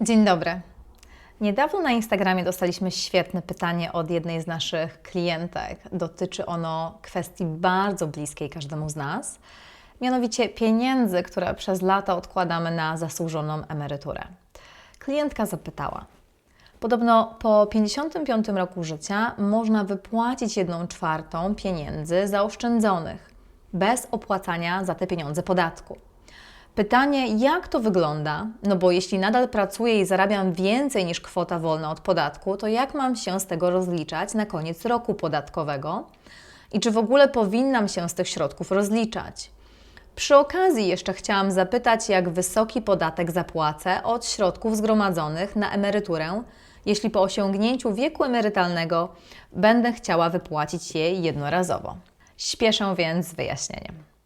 Dzień dobry. Niedawno na Instagramie dostaliśmy świetne pytanie od jednej z naszych klientek. Dotyczy ono kwestii bardzo bliskiej każdemu z nas, mianowicie pieniędzy, które przez lata odkładamy na zasłużoną emeryturę. Klientka zapytała: Podobno po 55 roku życia można wypłacić 1 czwartą pieniędzy zaoszczędzonych bez opłacania za te pieniądze podatku. Pytanie, jak to wygląda? No bo jeśli nadal pracuję i zarabiam więcej niż kwota wolna od podatku, to jak mam się z tego rozliczać na koniec roku podatkowego? I czy w ogóle powinnam się z tych środków rozliczać? Przy okazji jeszcze chciałam zapytać, jak wysoki podatek zapłacę od środków zgromadzonych na emeryturę, jeśli po osiągnięciu wieku emerytalnego będę chciała wypłacić je jednorazowo. Śpieszę więc z wyjaśnieniem.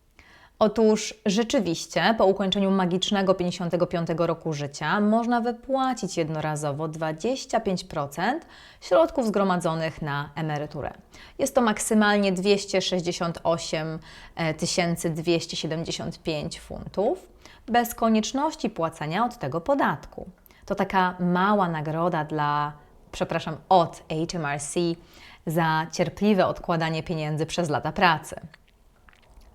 Otóż rzeczywiście po ukończeniu magicznego 55 roku życia można wypłacić jednorazowo 25% środków zgromadzonych na emeryturę. Jest to maksymalnie 268 275 funtów bez konieczności płacenia od tego podatku. To taka mała nagroda dla, przepraszam, od HMRC za cierpliwe odkładanie pieniędzy przez lata pracy.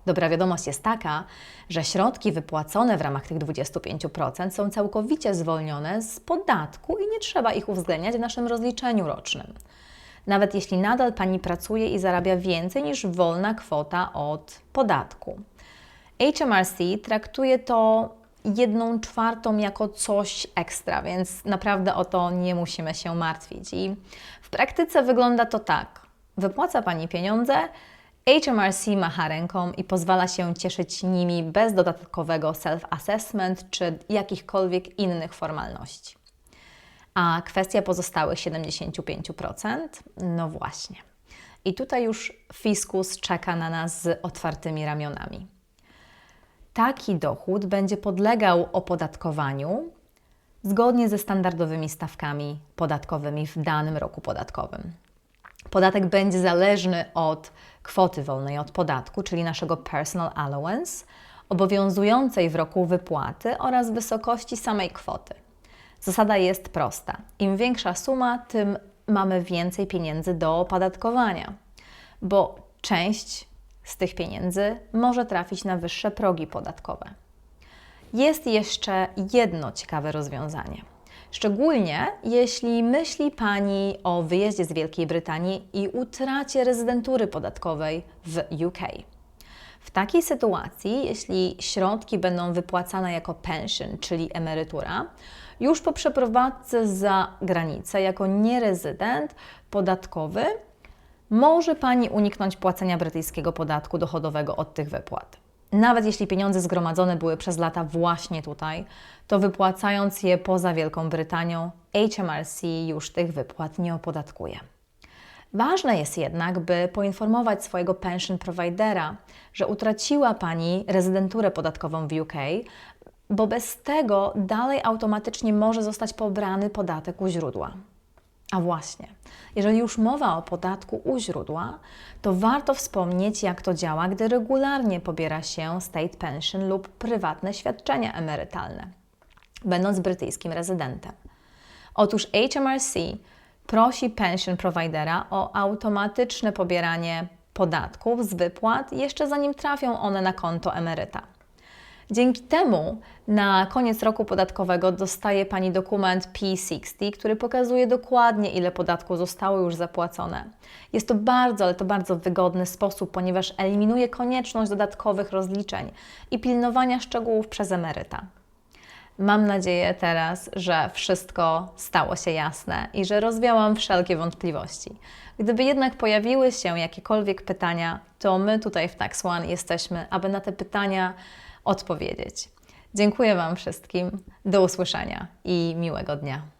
Dobra wiadomość jest taka, że środki wypłacone w ramach tych 25% są całkowicie zwolnione z podatku i nie trzeba ich uwzględniać w naszym rozliczeniu rocznym. Nawet jeśli nadal Pani pracuje i zarabia więcej niż wolna kwota od podatku. HMRC traktuje to jedną czwartą jako coś ekstra, więc naprawdę o to nie musimy się martwić. I w praktyce wygląda to tak. Wypłaca Pani pieniądze, HMRC macha ręką i pozwala się cieszyć nimi bez dodatkowego self-assessment czy jakichkolwiek innych formalności. A kwestia pozostałych 75%? No właśnie. I tutaj już fiskus czeka na nas z otwartymi ramionami. Taki dochód będzie podlegał opodatkowaniu zgodnie ze standardowymi stawkami podatkowymi w danym roku podatkowym. Podatek będzie zależny od kwoty wolnej od podatku, czyli naszego personal allowance, obowiązującej w roku wypłaty oraz wysokości samej kwoty. Zasada jest prosta. Im większa suma, tym mamy więcej pieniędzy do opodatkowania, bo część z tych pieniędzy może trafić na wyższe progi podatkowe. Jest jeszcze jedno ciekawe rozwiązanie. Szczególnie jeśli myśli Pani o wyjeździe z Wielkiej Brytanii i utracie rezydentury podatkowej w UK. W takiej sytuacji, jeśli środki będą wypłacane jako pension, czyli emerytura, już po przeprowadzce za granicę jako nierezydent podatkowy, może Pani uniknąć płacenia brytyjskiego podatku dochodowego od tych wypłat. Nawet jeśli pieniądze zgromadzone były przez lata właśnie tutaj, to wypłacając je poza Wielką Brytanią, HMRC już tych wypłat nie opodatkuje. Ważne jest jednak, by poinformować swojego pension providera, że utraciła Pani rezydenturę podatkową w UK, bo bez tego dalej automatycznie może zostać pobrany podatek u źródła. A właśnie, jeżeli już mowa o podatku u źródła, to warto wspomnieć, jak to działa, gdy regularnie pobiera się state pension lub prywatne świadczenia emerytalne, będąc brytyjskim rezydentem. Otóż HMRC prosi pension providera o automatyczne pobieranie podatków z wypłat, jeszcze zanim trafią one na konto emeryta. Dzięki temu na koniec roku podatkowego dostaje Pani dokument P60, który pokazuje dokładnie, ile podatku zostało już zapłacone. Jest to bardzo, ale to bardzo wygodny sposób, ponieważ eliminuje konieczność dodatkowych rozliczeń i pilnowania szczegółów przez emeryta. Mam nadzieję teraz, że wszystko stało się jasne i że rozwiałam wszelkie wątpliwości. Gdyby jednak pojawiły się jakiekolwiek pytania, to my tutaj w Tax One jesteśmy, aby na te pytania odpowiedzieć. Dziękuję Wam wszystkim. Do usłyszenia i miłego dnia.